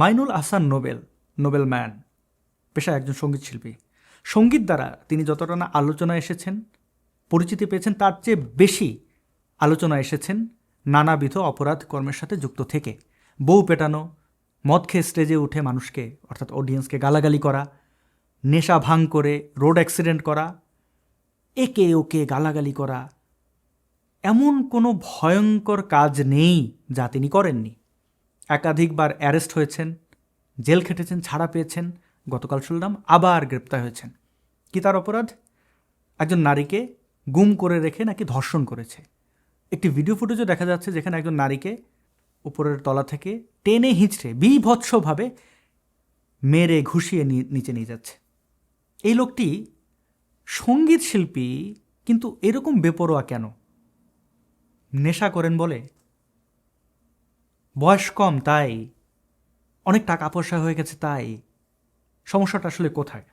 Mainul Ahsan Nobel Nobel man, পেশায় একজন সংগীত শিল্পী। সংগীত দ্বারা তিনি যতটা না আলোচনা এসেছেন, পরিচিতি পেয়েছেন, তার চেয়ে বেশি আলোচনা এসেছেন নানাবিধ অপরাধ কর্মের সাথে যুক্ত থেকে। বউ পেটানো, মদ খেয়ে স্টেজে উঠে মানুষকে, অর্থাৎ অডিয়েন্সকে গালাগালি করা, নেশা ভাঙ করে, রোড অ্যাক্সিডেন্ট করা, একে ওকে গালাগালি করা, এমন কোনো ভয়ঙ্কর কাজ নেই যা তিনি করেননি। একাধিকবার অ্যারেস্ট হয়েছেন, জেল খেটেছেন, ছাড়া পেয়েছেন, গতকাল শুনলাম আবার গ্রেপ্তার হয়েছেন। কি তার অপরাধ? একজন নারীকে গুম করে রেখে নাকি ধর্ষণ করেছে। একটি ভিডিও ফুটেজও দেখা যাচ্ছে যেখানে একজন নারীকে উপরের তলা থেকে টেনে হিঁচড়ে বিভৎসভাবে মেরে ঘুষিয়ে নিচে নিয়ে যাচ্ছে। এই লোকটি সংগীত শিল্পী, কিন্তু এরকম বেপরোয়া কেন? নেশা করেন বলে বয়স কম, তাই। অনেক টাকা পয়সা হয়ে গেছে, তাই। সমস্যাটা আসলে কোথায়?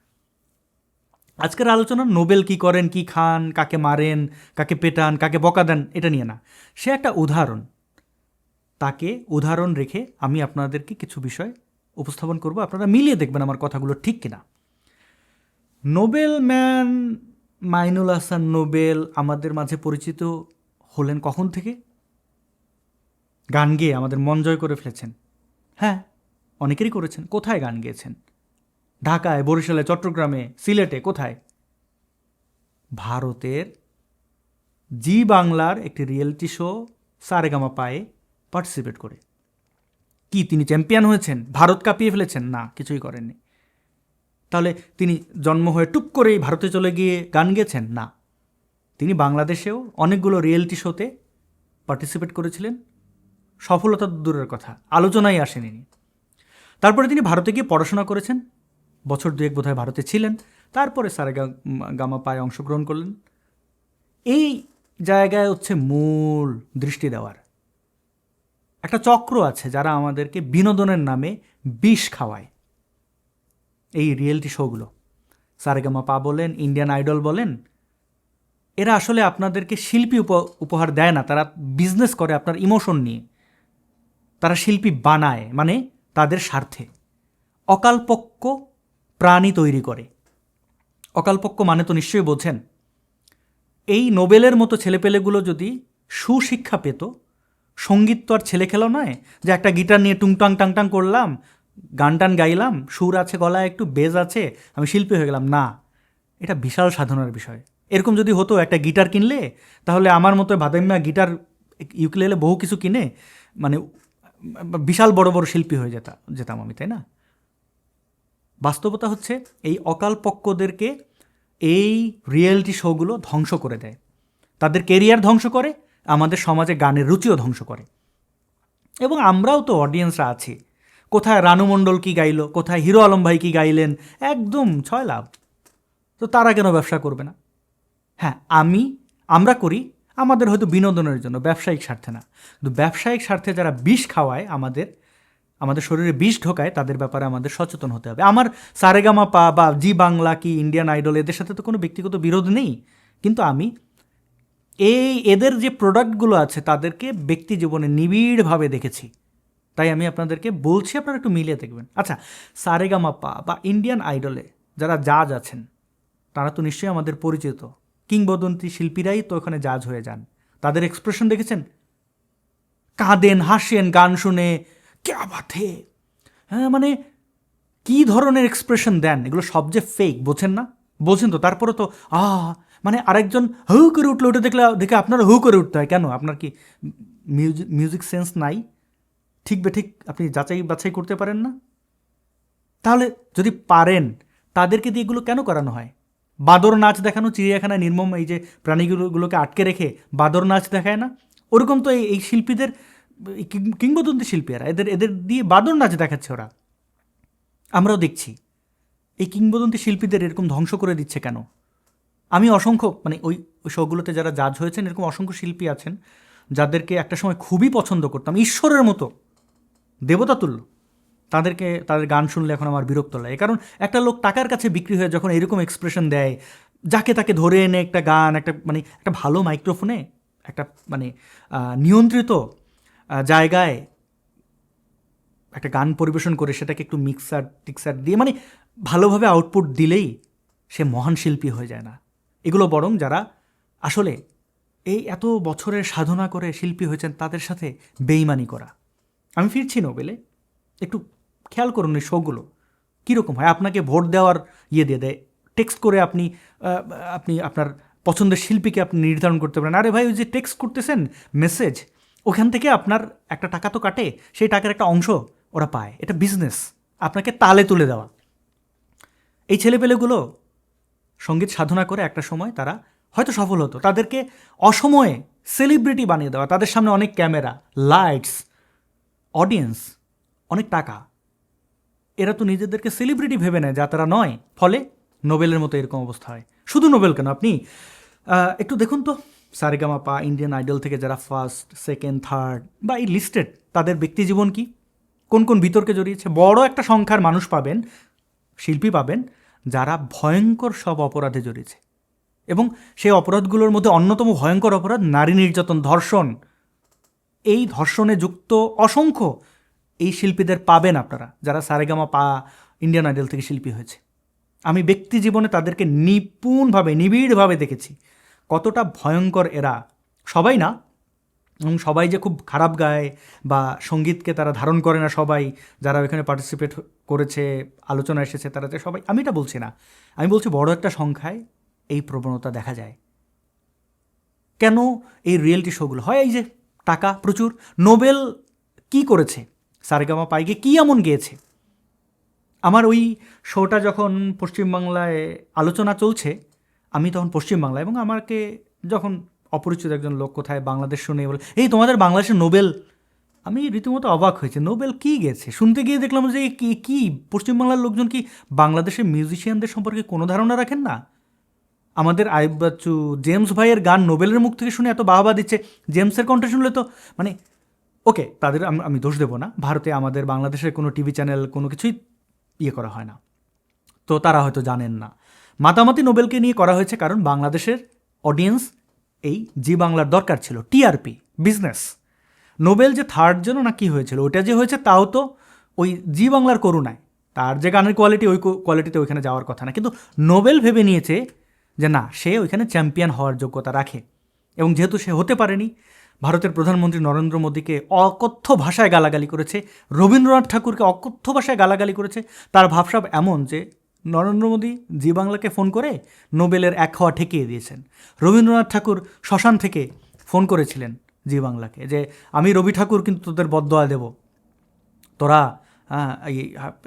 আজকের আলোচনা, নোবেল কি করেন, কি খান, কাকে মারেন, কাকে পেটান, কাকে বকা দেন, এটা নিয়ে না। সে একটা উদাহরণ। তাকে উদাহরণ রেখে আমি আপনাদেরকে কিছু বিষয় উপস্থাপন করব। আপনারা মিলিয়ে দেখবেন আমার কথাগুলো ঠিক কিনা। Nobel man Mainul Hasan Nobel আমাদের মাঝে পরিচিত হলেন কখন থেকে? গান গেয়ে আমাদের মন জয় করে ফেলেছেন। হ্যাঁ অনেকেরই করেছেন। কোথায় গান গেয়েছেন? ঢাকায়, বরিশালে, চট্টগ্রামে, সিলেটে, কোথায়? ভারতের জি বাংলার একটি রিয়েলিটি শো সারেগামা পায়ে পার্টিসিপেট করে। কি, তিনি চ্যাম্পিয়ন হয়েছেন? ভারত কাঁপিয়ে ফেলেছেন? না, কিছুই করেননি। তাহলে তিনি জন্ম হয়ে টুপ করেই ভারতে চলে গিয়ে গান গেয়েছেন? না। তিনি বাংলাদেশেও অনেকগুলো রিয়েলিটি শোতে পার্টিসিপেট করেছিলেন। সফলতা দূরের কথা আলোচনায় আসেনি। তারপরে তিনি ভারতে গিয়ে পড়াশোনা করেছেন। বছর দুয়েক বোধহয় ভারতে ছিলেন। তারপরে সারেগা গামা পায়ে অংশগ্রহণ করলেন। এই জায়গায় হচ্ছে মূল দৃষ্টি দেওয়ার। একটা চক্র আছে যারা আমাদেরকে বিনোদনের নামে বিষ খাওয়ায়। এই রিয়েলিটি শোগুলো। সারেগামা পা বলেন, ইন্ডিয়ান আইডল বলেন, এরা আসলে আপনাদেরকে শিল্পী উপ- উপহার দেয় না। তারা বিজনেস করে আপনার ইমোশন নিয়ে। তারা শিল্পী বানায় মানে তাদের স্বার্থে। অকালপক্ষ প্রাণী তৈরি করে। অকালপক্ষ মানে তো নিশ্চয়ই বোঝেন। এই নোবেলের মতো ছেলেপেলেগুলো যদি সুশিক্ষা পেত, সংগীত তো আর ছেলে খেলো নয়, যে একটা গিটার নিয়ে টুংটাং টাংটাং করলাম, গান টান গাইলাম, সুর আছে, গলায় একটু বেজ আছে, আমি শিল্পী হয়ে গেলাম। না, এটা বিশাল সাধনার বিষয়। এরকম যদি হতো, একটা গিটার কিনলে, তাহলে আমার মতো বাদামিয়া গিটার, ইউকেলেলে বহু কিছু কিনে মানে বিশাল বড় বড় শিল্পী হয়ে যেতা, যেতাম আমি, তাই না? বাস্তবতা হচ্ছে এই অকালপক্যদেরকে এই রিয়েলিটি শোগুলো ধ্বংস করে দেয়। তাদের কেরিয়ার ধ্বংস করে, আমাদের সমাজে গানের রুচিও ধ্বংস করে। এবং আমরাও তো অডিয়েন্সরা আছি। কোথায় রানু মণ্ডল কী গাইলো, কোথায় হিরো আলম ভাই কী গাইলেন, একদম ছয় লাভ। তো তারা কেন ব্যবসা করবে না? হ্যাঁ আমি, আমরা করি আমাদের হয়তো বিনোদনের জন্য, ব্যবসায়িক স্বার্থে না। কিন্তু ব্যবসায়িক স্বার্থে যারা বিষ খাওয়ায় আমাদের আমাদের শরীরে বিষ ঢোকায়, তাদের ব্যাপারে আমাদের সচেতন হতে হবে। আমার সারেগামা পা বা জি বাংলা কি ইন্ডিয়ান আইডল এদের সাথে তো কোনো ব্যক্তিগত বিরোধ নেই। কিন্তু আমি এই, এদের যে প্রোডাক্টগুলো আছে, তাদেরকে ব্যক্তি জীবনে নিবিড়ভাবে দেখেছি। তাই আমি আপনাদেরকে বলছি, আপনারা একটু মিলিয়ে দেখবেন। আচ্ছা সারেগামা পা বা ইন্ডিয়ান আইডলে যারা জাজ আছেন, তারা তো নিশ্চয়ই আমাদের পরিচিত। কিংবদন্তি শিল্পীরাই তো ওখানে জাজ হয়ে যান। তাদের এক্সপ্রেশন দেখেছেন? কাঁদেন, হাসেন, গান শুনে ক্যা হে হ্যাঁ মানে কী ধরনের এক্সপ্রেশন দেন? এগুলো সব যে ফেক বোঝেন না? বোঝেন তো, তারপরে তো, আ মানে আরেকজন হু করে উঠল, ওটা দেখলে, দেখে আপনারা হু করে উঠতে হয়, কেন? আপনার কি মিউজিক মিউজিক সেন্স নাই? ঠিক বে, ঠিক আপনি যাচাই বাছাই করতে পারেন না? তাহলে যদি পারেন, তাদেরকে দিয়ে এগুলো কেন করানো হয়? বাদর নাচ দেখানো, চিড়িয়াখানায় নির্মম এই যে প্রাণীগুলোগুলোকে আটকে রেখে বাদর নাচ দেখায় না? ওরকম তো এই শিল্পীদের কিংবদন্তি শিল্পী এরা এদের এদের দিয়ে বাদর নাচ দেখাচ্ছে ওরা। আমরাও দেখছি। এই কিংবদন্তি শিল্পীদের এরকম ধ্বংস করে দিচ্ছে কেন? আমি অসংখ্য মানে ওই ওই শোগুলোতে যারা জাজ হয়েছেন, এরকম অসংখ্য শিল্পী আছেন, যাদেরকে একটা সময় খুবই পছন্দ করতাম, ঈশ্বরের মতো, দেবতা তুল্য। তাদেরকে, তাদের গান শুনলে এখন আমার বিরক্ত লাগে। কারণ একটা লোক টাকার কাছে বিক্রি হয়ে যখন এরকম এক্সপ্রেশন দেয়, যাকে তাকে ধরে এনে একটা গান, একটা মানে একটা ভালো মাইক্রোফোনে একটা মানে নিয়ন্ত্রিত জায়গায় একটা গান পরিবেশন করে সেটাকে একটু মিক্সার টিক্সার দিয়ে মানে ভালোভাবে আউটপুট দিলেই সে মহান শিল্পী হয়ে যায় না। এগুলো বরং যারা আসলে এই এত বছরের সাধনা করে শিল্পী হয়েছেন, তাদের সাথে বেইমানি করা। আমি ফিরছি নোবেলে। একটু খেয়াল করুন এই শোগুলো। কীরকম হয়? আপনাকে ভোট দেওয়ার ইয়ে দিয়ে দেয়। টেক্সট করে আপনি আপনি আপনার পছন্দের শিল্পীকে আপনি নির্ধারণ করতে পারেন। আরে ভাই, ওই যে টেক্সট করতেছেন, মেসেজ, ওখান থেকে আপনার একটা টাকা তো কাটে, সেই টাকার একটা অংশ ওরা পায়। এটা বিজনেস, আপনাকে তালে তুলে দেওয়া। এই ছেলেপেলেগুলো সংগীত সাধনা করে একটা সময় তারা হয়তো সফল হতো। তাদেরকে অসময়ে সেলিব্রিটি বানিয়ে দেওয়া। তাদের সামনে অনেক ক্যামেরা, লাইটস, অডিয়েন্স, অনেক টাকা এরা তো নিজেদেরকে সেলিব্রিটি ভেবে নেয়, যা তারা নয়। ফলে নোবেলের মতো এরকম অবস্থা হয়। শুধু নোবেল কেন, আপনি একটু দেখুন তো, সারেগামা পা ইন্ডিয়ান আইডল থেকে যারা ফার্স্ট সেকেন্ড থার্ড বা এই লিস্টেড তাদের ব্যক্তি জীবন কি? কোন কোন বিতর্কে জড়িয়েছে? বড় একটা সংখ্যার মানুষ পাবেন, শিল্পী পাবেন, যারা ভয়ঙ্কর সব অপরাধে জড়িয়েছে। এবং সেই অপরাধগুলোর মধ্যে অন্যতম ভয়ঙ্কর অপরাধ নারী নির্যাতন ধর্ষণ। এই ধর্ষণে যুক্ত অসংখ্য এই শিল্পীদের পাবেন আপনারা, যারা সারেগামা পা ইন্ডিয়ান আইডল থেকে শিল্পী হয়েছে। আমি ব্যক্তি জীবনে তাদেরকে নিপুণভাবে, নিবিড়ভাবে দেখেছি। কতটা ভয়ঙ্কর এরা। সবাই না, এবং সবাই যে খুব খারাপ গায় বা সঙ্গীতকে তারা ধারণ করে না সবাই, যারা এখানে পার্টিসিপেট করেছে, আলোচনা এসেছে তারা যে সবাই, আমি এটা বলছি না। আমি বলছি বড় একটা সংখ্যায় এই প্রবণতা দেখা যায়। কেন এই রিয়েলিটি শোগুলো হয় এই যে টাকা প্রচুর। নোবেল কি করেছে? সারেগামা পাইকে কি এমন গিয়েছে? আমার ওই শোটা যখন পশ্চিমবাংলায় আলোচনা চলছে, আমি তখন পশ্চিমবাংলা এবং আমাকে যখন অপরিচিত একজন লোক কোথায় বাংলাদেশ শুনে বলে, এই তোমাদের বাংলাদেশের নোবেল? আমি রীতিমতো অবাক হয়েছে। নোবেল কি গেছে শুনতে গিয়ে দেখলাম যে কি কি? পশ্চিমবাংলার লোকজন কি বাংলাদেশের মিউজিশিয়ানদের সম্পর্কে কোনো ধারণা রাখেন না? আমাদের আইব বাচ্চু জেমস ভাইয়ের গান নোবেলের মুখ থেকে শুনে এত বাহবা দিচ্ছে। জেমসের কণ্ঠে শুনলে তো মানে ওকে, তাদের আম- দোষ দেবো না। ভারতে আমাদের, বাংলাদেশের কোনো টিভি চ্যানেল কোনো কিছুই ইয়ে করা হয় না। তো তারা হয়তো জানেন না। মাতামাতি নোবেলকে নিয়ে করা হয়েছে কারণ বাংলাদেশের অডিয়েন্স এই জি বাংলার দরকার ছিল। TRP, business. নোবেল যে থার্ড জন্য না কি হয়েছিল ওটা যে হয়েছে তাও তো ওই জি বাংলার করুণায়। তার যে গানের কোয়ালিটি, ওই কোয়ালিটিতে ওইখানে যাওয়ার কথা না। কিন্তু নোবেল ভেবে নিয়েছে যে না, সে ওইখানে চ্যাম্পিয়ন হওয়ার যোগ্যতা রাখে। এবং যেহেতু সে হতে পারেনি ভারতের প্রধানমন্ত্রী নরেন্দ্র মোদীকে অকথ্য ভাষায় গালাগালি করেছে, রবীন্দ্রনাথ ঠাকুরকে অকথ্য ভাষায় গালাগালি করেছে, তার ভাবসাব এমন যে নরেন্দ্র মোদী জি বাংলাকে ফোন করে নোবেলের এক হওয়া ঠেকিয়ে দিয়েছেন। রবীন্দ্রনাথ ঠাকুর শ্মশান থেকে ফোন করেছিলেন জি বাংলাকে যে, আমি রবি ঠাকুর, কিন্তু তোদের বদয়া দেব। তোরা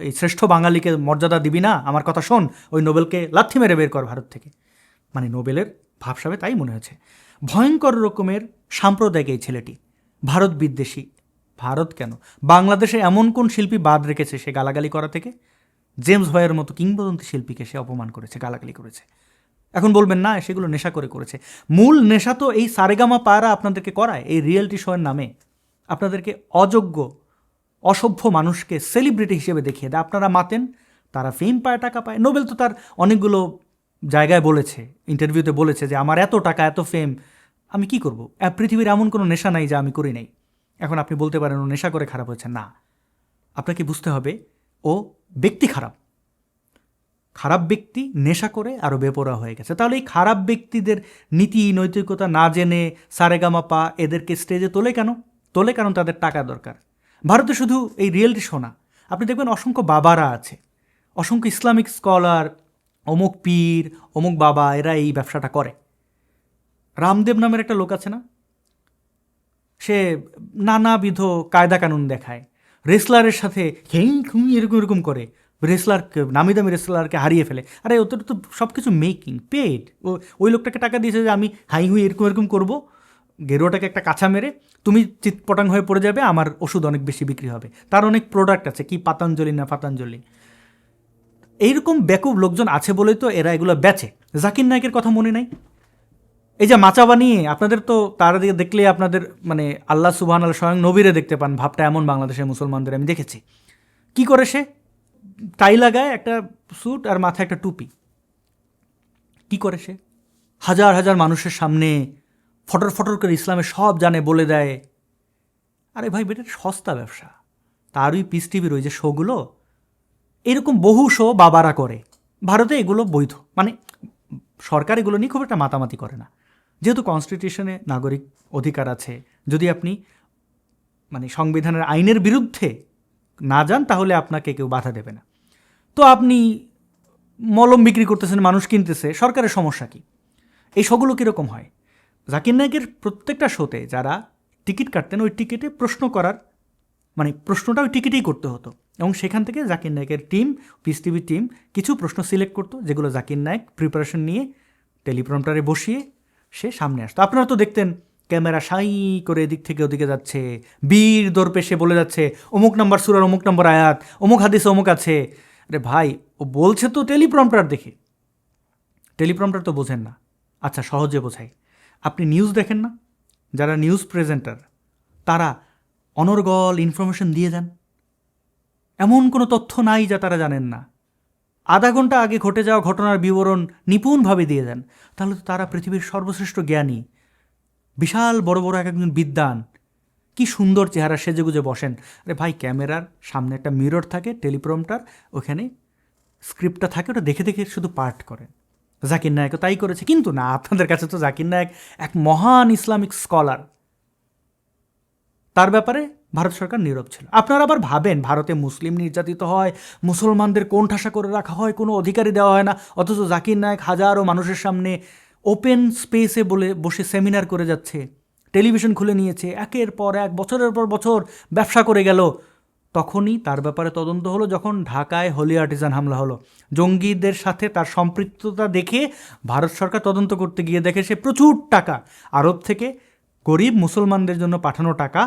এই শ্রেষ্ঠ বাঙালিকে মর্যাদা দিবি না, আমার কথা শোন, ওই নোবেলকে লাথি মেরে বের কর ভারত থেকে। মানে নোবেলের ভাবসাবে তাই মনে হয়েছে। ভয়ঙ্কর রকমের সাম্প্রদায়িক এই ছেলেটি। ভারত বিদ্বেষী। ভারত কেন? বাংলাদেশে এমন কোন শিল্পী বাদ রেখেছে সে গালাগালি করা থেকে? জেমস ভয়ের মতো কিংবদন্তি শিল্পীকে সে অপমান করেছে, গালাগালি করেছে। এখন বলবেন, না সেগুলো নেশা করে করেছে। মূল নেশা তো এই সারেগামা পায়রা আপনাদেরকে করায়, এই রিয়েলিটি শোয়ের নামে। আপনাদেরকে অযোগ্য, অসভ্য মানুষকে সেলিব্রিটি হিসেবে দেখিয়ে দেয়। আপনারা মাতেন, তারা ফেম পায়, টাকা পায়। নোবেল তো তার অনেকগুলো জায়গায় বলেছে, ইন্টারভিউতে বলেছে যে, আমার এত টাকা, এত ফেম আমি কি করব? পৃথিবীর এমন কোনো নেশা নাই যা আমি করি নাই। এখন আপনি বলতে পারেন ও নেশা করে খারাপ হয়েছে। না, আপনাকে বুঝতে হবে ও ব্যক্তি খারাপ। খারাপ ব্যক্তি নেশা করে আরও বেপরোয়া হয়ে গেছে। তাহলে এই খারাপ ব্যক্তিদের নীতি, নৈতিকতা না জেনে সারেগামা পা এদেরকে স্টেজে তোলে কেন? তোলে কারণ তাদের টাকা দরকার। ভারতে শুধু এই রিয়েলিটি শো না। আপনি দেখবেন অসংখ্য বাবারা আছে। অসংখ্য ইসলামিক স্কলার, অমুক পীর, অমুক বাবা, এরা এই ব্যবসাটা করে। রামদেব নামের একটা লোক আছে না? সে নানাবিধ কায়দা কানুন দেখায়। রেসলারের সাথে হেই খুঁ এরকম এরকম করে। রেসলার নামি দামি রেসলারকে হারিয়ে ফেলে। আরে ওদের তো সব কিছু মেকিং পেড ও, ওই লোকটাকে টাকা দিয়েছে যে আমি হাই, হুই, এরকম এরকম করব। গেরুয়াটাকে একটা কাছা মেরে, তুমি চিৎপটাং হয়ে পড়ে যাবে, আমার ওষুধ অনেক বেশি বিক্রি হবে। তার অনেক প্রোডাক্ট আছে, কি পাতাঞ্জলি না পাতাঞ্জলি। এইরকম ব্যাকুব লোকজন আছে বলেই তো এরা এগুলো বেচে। জাকির নায়কের কথা মনে নাই? এই যে মাচা বানিয়ে আপনাদের তো তার দিকে দেখলে আপনাদের মানে আল্লাহ সুবহান আল্লাহ স্বয়ং নবীরে দেখতে পান, ভাবটা এমন বাংলাদেশের মুসলমানদের, আমি দেখেছি। কি করে সে? টাই লাগায় একটা স্যুট আর মাথায় একটা টুপি। কি করে সে? হাজার হাজার মানুষের সামনে ফটর ফটর করে ইসলামের সব জানে, বলে দেয়। আরে ভাই, বেটা সস্তা ব্যবসা। তার ওই পিস টিভির ওই যে শোগুলো, এরকম বহু শো বাবারা করে। ভারতে এগুলো বৈধ। মানে সরকার এগুলো নিয়ে খুব একটা মাতামাতি করে না। যেহেতু কনস্টিটিউশনে নাগরিক অধিকার আছে, যদি আপনি মানে সংবিধানের আইনের বিরুদ্ধে না যান, তাহলে আপনাকে কেউ বাধা দেবে না। তো আপনি মলম বিক্রি করতেছেন, মানুষ কিনতেছে, সরকারের সমস্যা কি? এই শোগুলো কীরকম হয়? জাকির নায়কের প্রত্যেকটা শোতে যারা টিকিট কাটতেন, ওই টিকিটে প্রশ্ন করার মানে প্রশ্নটা ওই টিকিটেই করতে হতো। এবং সেখান থেকে জাকির নায়কের টিম পিস টিম, কিছু প্রশ্ন সিলেক্ট করতো, যেগুলো জাকির নায়ক প্রিপারেশন নিয়ে টেলিপ্রম্পটারে বসিয়ে সে সামনে আসতো। আপনারা তো দেখতেন, ক্যামেরা সাই করে এদিক থেকে ওদিকে যাচ্ছে। বীর দর্পে সে বলে যাচ্ছে, অমুক নাম্বার সুরার, অমুক নাম্বার আয়াত, অমুক হাদিস, অমুক আছে। আরে ভাই, ও বলছে তো টেলিপ্রম্পটার দেখে। টেলিপ্রম্পটার তো বোঝেন না। আচ্ছা সহজে বোঝাই। আপনি নিউজ দেখেন না? যারা নিউজ প্রেজেন্টার তারা অনর্গল ইনফরমেশন দিয়ে যান। এমন কোনো তথ্য নাই যা তারা জানেন না। আধা ঘণ্টা আগে ঘটে যাওয়া ঘটনার বিবরণ নিপুণভাবে দিয়ে দেন। তাহলে তো তারা পৃথিবীর সর্বশ্রেষ্ঠ জ্ঞানী। বিশাল, বড় বড় এক একজন বিদ্বান। কি সুন্দর চেহারা সেজেগুজে বসেন। আরে ভাই, ক্যামেরার সামনে একটা মিরর থাকে টেলিপ্রমটার ওখানে স্ক্রিপ্টটা থাকে, ওটা দেখে দেখে শুধু পার্ট করেন। জাকির নায়কও তাই করেছে। কিন্তু না, আপনাদের কাছে তো জাকির নায়ক এক মহান ইসলামিক স্কলার। তার ব্যাপারে ভারত সরকার নীরব ছিল। আপনারা আবার ভাবেন, ভারতে মুসলিম নির্যাতিত হয়, মুসলমানদের কোণঠাসা করে রাখা হয়, কোনো অধিকারই দেওয়া হয় না, অথচ জাকির নায়ক হাজারো মানুষের সামনে ওপেন স্পেসে বলে, বসে সেমিনার করে যাচ্ছে টেলিভিশন খুলে নিয়েছে, একের পর এক, বছরের পর বছর ব্যবসা করে গেল। তখনই তার ব্যাপারে তদন্ত হলো যখন ঢাকায় হোলি আর্টিজান হামলা হলো। জঙ্গিদের সাথে তার সম্পৃক্ততা দেখে ভারত সরকার তদন্ত করতে গিয়ে দেখে সে প্রচুর টাকা আরব থেকে গরিব মুসলমানদের জন্য পাঠানো টাকা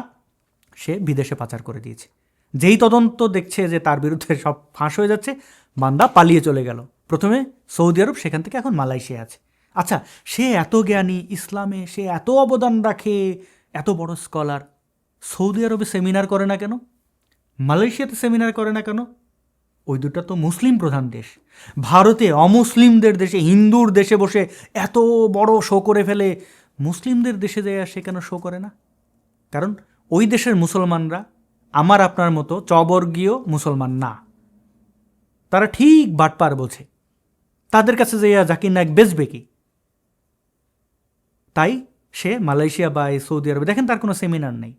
সে বিদেশে পাচার করে দিয়েছে। যেই তদন্ত দেখছে যে তার বিরুদ্ধে সব ফাঁস হয়ে যাচ্ছে, বান্দা পালিয়ে চলে গেল। প্রথমে সৌদি আরব, সেখান থেকে এখন মালয়েশিয়া আছে। আচ্ছা সে এত জ্ঞানী, ইসলামে সে এত অবদান রাখে, এত বড় স্কলার, সৌদি আরবে সেমিনার করে না কেন? মালয়েশিয়াতে সেমিনার করে না কেন? ওই দুটা তো মুসলিম প্রধান দেশ। ভারতে অমুসলিমদের দেশে, হিন্দুর দেশে বসে এত বড় শো করে ফেলে মুসলিমদের দেশে যায় সে কেন শো করে না? কারণ ওই দেশের মুসলমানরা আমার আপনার মতো চবর্গীয় মুসলমান না। তারা ঠিক বাটপার বলছে তাদের কাছে যে জাকির নায়ক বেচবে কি? তাই সে মালয়েশিয়া বা এই সৌদি আরবে, দেখেন তার কোনো সেমিনার নেই।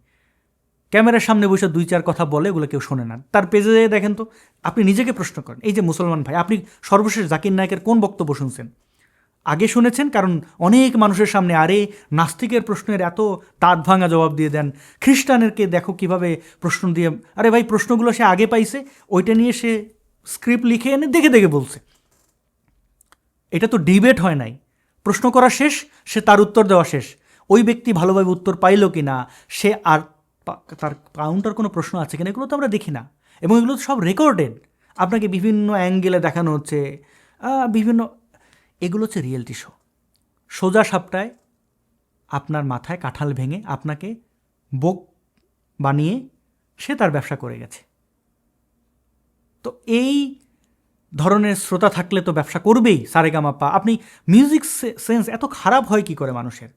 ক্যামেরার সামনে বসে দুই চার কথা বলে এগুলো কেউ শোনে না। তার পেজে যেয়ে দেখেন তো, আপনি নিজেকে প্রশ্ন করেন, এই যে মুসলমান ভাই, আপনি সর্বশেষ জাকির নায়কের কোন বক্তব্য শুনছেন? আগে শুনেছেন? কারণ অনেক মানুষের সামনে আরে নাস্তিকের প্রশ্নের এত তাঁত ভাঙা জবাব দিয়ে দেন। খ্রিস্টানেরকে দেখো কীভাবে প্রশ্ন দিয়ে, আরে ভাই প্রশ্নগুলো সে আগে পাইছে, ওইটা নিয়ে সে স্ক্রিপ্ট লিখে এনে দেখে দেখে বলছে। এটা তো ডিবেট হয় নাই। প্রশ্ন করা শেষ, সে তার উত্তর দেওয়া শেষ। ওই ব্যক্তি ভালোভাবে উত্তর পাইল কি না সে আর তার কাউন্টার কোনো প্রশ্ন আছে কিনা, এগুলো তো আমরা দেখি না। এবং এগুলো তো সব রেকর্ডেড। আপনাকে বিভিন্ন অ্যাঙ্গেলে দেখানো হচ্ছে বিভিন্ন এগুলো হচ্ছে রিয়েলিটি শো সোজা সাপটায় আপনার মাথায় কাঁঠাল ভেঙে আপনাকে বোক বানিয়ে সে তার ব্যবসা করে গেছে। তো এই ধরনের শ্রোতা থাকলে তো ব্যবসা করবেই, সারেগামাপা। আপনি মিউজিক সেন্স এত খারাপ হয় কি করে মানুষের?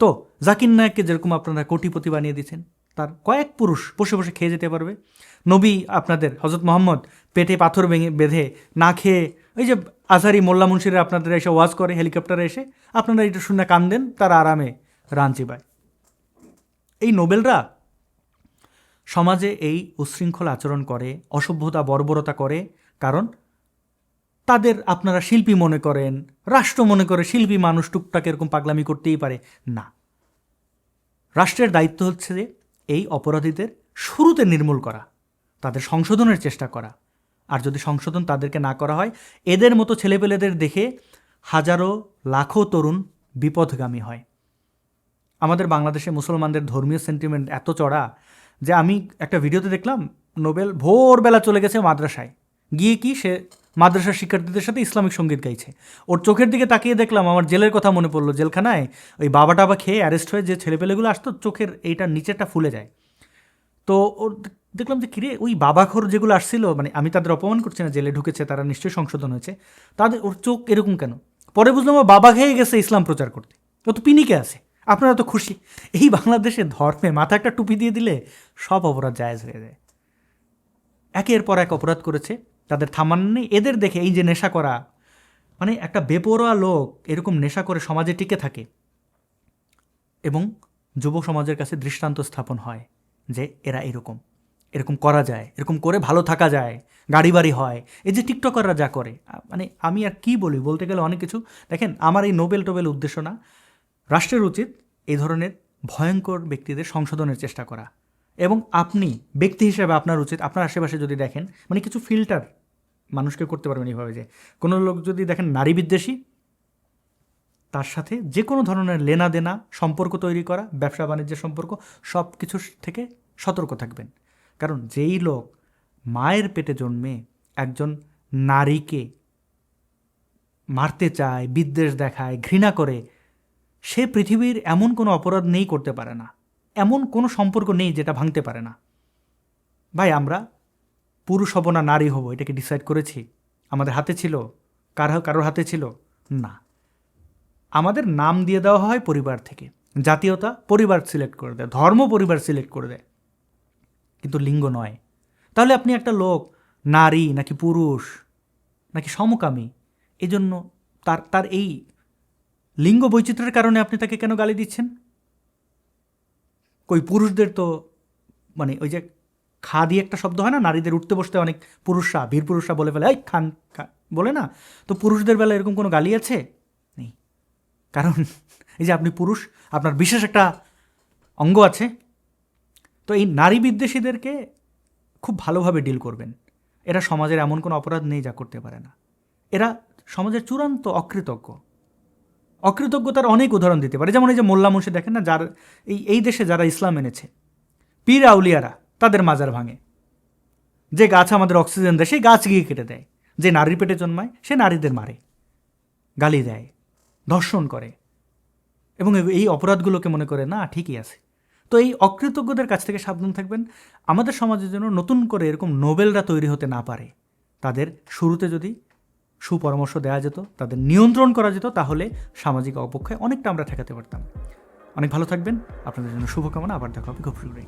তো জাকির নায়ককে যেরকম আপনারা কোটিপতি বানিয়ে দিয়েছেন, তার কয়েক পুরুষ বসে বসে খেয়ে যেতে পারবে। নবী আপনাদের হজরত মোহাম্মদ পেটে পাথর ভেঙে, বেঁধে না খেয়ে, ওই যে আজহারি মোল্লা মুন্সিরা আপনাদের এসে ওয়াজ করে হেলিকপ্টারে এসে, আপনারা এটা শুনে কান দেন, তারা আরামে রাঞ্চি পায় এই নোবেলরা সমাজে এই উচ্ছৃঙ্খল আচরণ করে, অসভ্যতা, বর্বরতা করে, কারণ তাদের আপনারা শিল্পী মনে করেন, রাষ্ট্র মনে করে শিল্পী মানুষ টুকটাক এরকম পাগলামি করতেই পারে। না। রাষ্ট্রের দায়িত্ব হচ্ছে যে এই অপরাধীদের শুরুতে নির্মূল করা, তাদের সংশোধনের চেষ্টা করা আর যদি সংশোধন তাদেরকে না করা হয়, এদের মতো ছেলেপেলেদের দেখে হাজারো, লাখো তরুণ বিপথগামী হয়। আমাদের বাংলাদেশে মুসলমানদের ধর্মীয় সেন্টিমেন্ট এত চড়া যে আমি একটা ভিডিওতে দেখলাম, নোবেল ভোরবেলা চলে গেছে মাদ্রাসায়। গিয়ে কি সে মাদ্রাসার শিক্ষার্থীদের সাথে ইসলামিক সংগীত গাইছে। ওর চোখের দিকে তাকিয়ে দেখলাম, আমার জেলের কথা মনে পড়ল, জেলখানায় ওই বাবা টাবা খেয়ে অ্যারেস্ট হয়ে যে ছেলেপেলেগুলো আসতো, চোখের এইটার নিচেরটা ফুলে যায়। তো ওর দেখলাম যে, কিরে, ওই বাবাখোর যেগুলো আসছিল মানে আমি তাদের অপমান করছি না, জেলে ঢুকেছে, তারা নিশ্চয়ই সংশোধন হয়েছে, তাদের, ওর চোখ এরকম কেন? পরে বুঝলাম ও বাবা খেয়ে গেছে ইসলাম প্রচার করতে। ও তো পিনিকে আছে, আপনারা তো খুশি। এই বাংলাদেশে ধর্মে মাথা একটা টুপি দিয়ে দিলে সব অপরাধ জায়েজ হয়ে যায়। একের পর এক অপরাধ করেছে, তাদের থামান নেই, এদের দেখে এই যে নেশা করা মানে একটা বেপরোয়া লোক এরকম নেশা করে সমাজে টিকে থাকে। এবং যুব সমাজের কাছে দৃষ্টান্ত স্থাপন হয় যে, এরা এরকম। এরকম করা যায়, এরকম করে ভালো থাকা যায় গাড়ি বাড়ি হয়। এই যে টিকটকাররা যা করে মানে আমি আর কি বলি বলতে গেলে অনেক কিছু। দেখেন, আমার এই নোবেল টোবেল উদ্দেশ্য না রাষ্ট্রের উচিত এই ধরনের ভয়ঙ্কর ব্যক্তিদের সংশোধনের চেষ্টা করা। এবং আপনি, ব্যক্তি হিসেবে আপনার উচিত, আপনার আশেপাশে যদি দেখেন মানে কিছু ফিল্টার মানুষকে করতে পারবেন এইভাবে যে, কোনো লোক যদি দেখেন নারী বিদ্বেষী, তার সাথে যে কোনো ধরনের লেনা দেনা সম্পর্ক তৈরি করা ব্যবসা বাণিজ্যের সম্পর্ক সব কিছু থেকে সতর্ক থাকবেন। কারণ যেই লোক মায়ের পেটে জন্মে একজন নারীকে মারতে চায়, বিদ্বেষ দেখায়, ঘৃণা করে, সে পৃথিবীর এমন কোনো অপরাধ নেই করতে পারে না। এমন কোনো সম্পর্ক নেই যেটা ভাঙতে পারে না। ভাই, আমরা পুরুষ হব না নারী হব, এটাকে ডিসাইড করেছি। আমাদের হাতে ছিল। কার কারোর হাতে ছিল? না। আমাদের নাম দিয়ে দেওয়া হয় পরিবার থেকে। জাতীয়তা পরিবার সিলেক্ট করে দেয়। ধর্ম পরিবার সিলেক্ট করে দেয়। কিন্তু লিঙ্গ নয়। তাহলে আপনি একটা লোক, নারী, নাকি পুরুষ, নাকি সমকামী এই জন্য তার তার এই লিঙ্গ বৈচিত্র্যের কারণে আপনি তাকে কেন গালি দিচ্ছেন? কই পুরুষদের তো মানে ওই যে খা দিয়ে একটা শব্দ হয় না, নারীদের উঠতে বসতে অনেক পুরুষরা, বীর পুরুষরা বলে ফেলে, এই খান বলে না? তো পুরুষদের বেলা এরকম কোনো গালি আছে? নেই। কারণ এই যে আপনি পুরুষ, আপনার বিশেষ একটা অঙ্গ আছে। তো এই নারী বিদ্বেষীদেরকে খুব ভালোভাবে ডিল করবেন। এরা সমাজের এমন কোনো অপরাধ নেই যা করতে পারে না। এরা সমাজের চূড়ান্ত অকৃতজ্ঞ। অকৃতজ্ঞতার অনেক উদাহরণ দিতে পারে। যেমন এই যে মোল্লা মুন্সি দেখেন না, যার এই এই দেশে যারা ইসলাম এনেছে, পীর আউলিয়ারা, তাদের মাজার ভাঙে। যে গাছ আমাদের অক্সিজেন দেয়, সেই গাছ গিয়ে কেটে দেয়। যে নারীর পেটে জন্মায়, সে নারীদের মারে, গালি দেয়, ধর্ষণ করে। এবং এই- এই অপরাধগুলোকে মনে করে, না, ঠিকই আছে। তো এই অকৃতজ্ঞদের কাছ থেকে সাবধান থাকবেন। আমাদের সমাজের জন্য নতুন করে এরকম নোবেলরা তৈরি হতে না পারে। তাদের শুরুতে যদি সুপরামর্শ দেওয়া যেত, তাদের নিয়ন্ত্রণ করা যেত, তাহলে সামাজিক অপক্ষয় অনেকটা আমরা ঠেকাতে পারতাম। অনেক ভালো থাকবেন। আপনাদের জন্য শুভকামনা। আবার দেখা হবে। খুব শীঘ্রই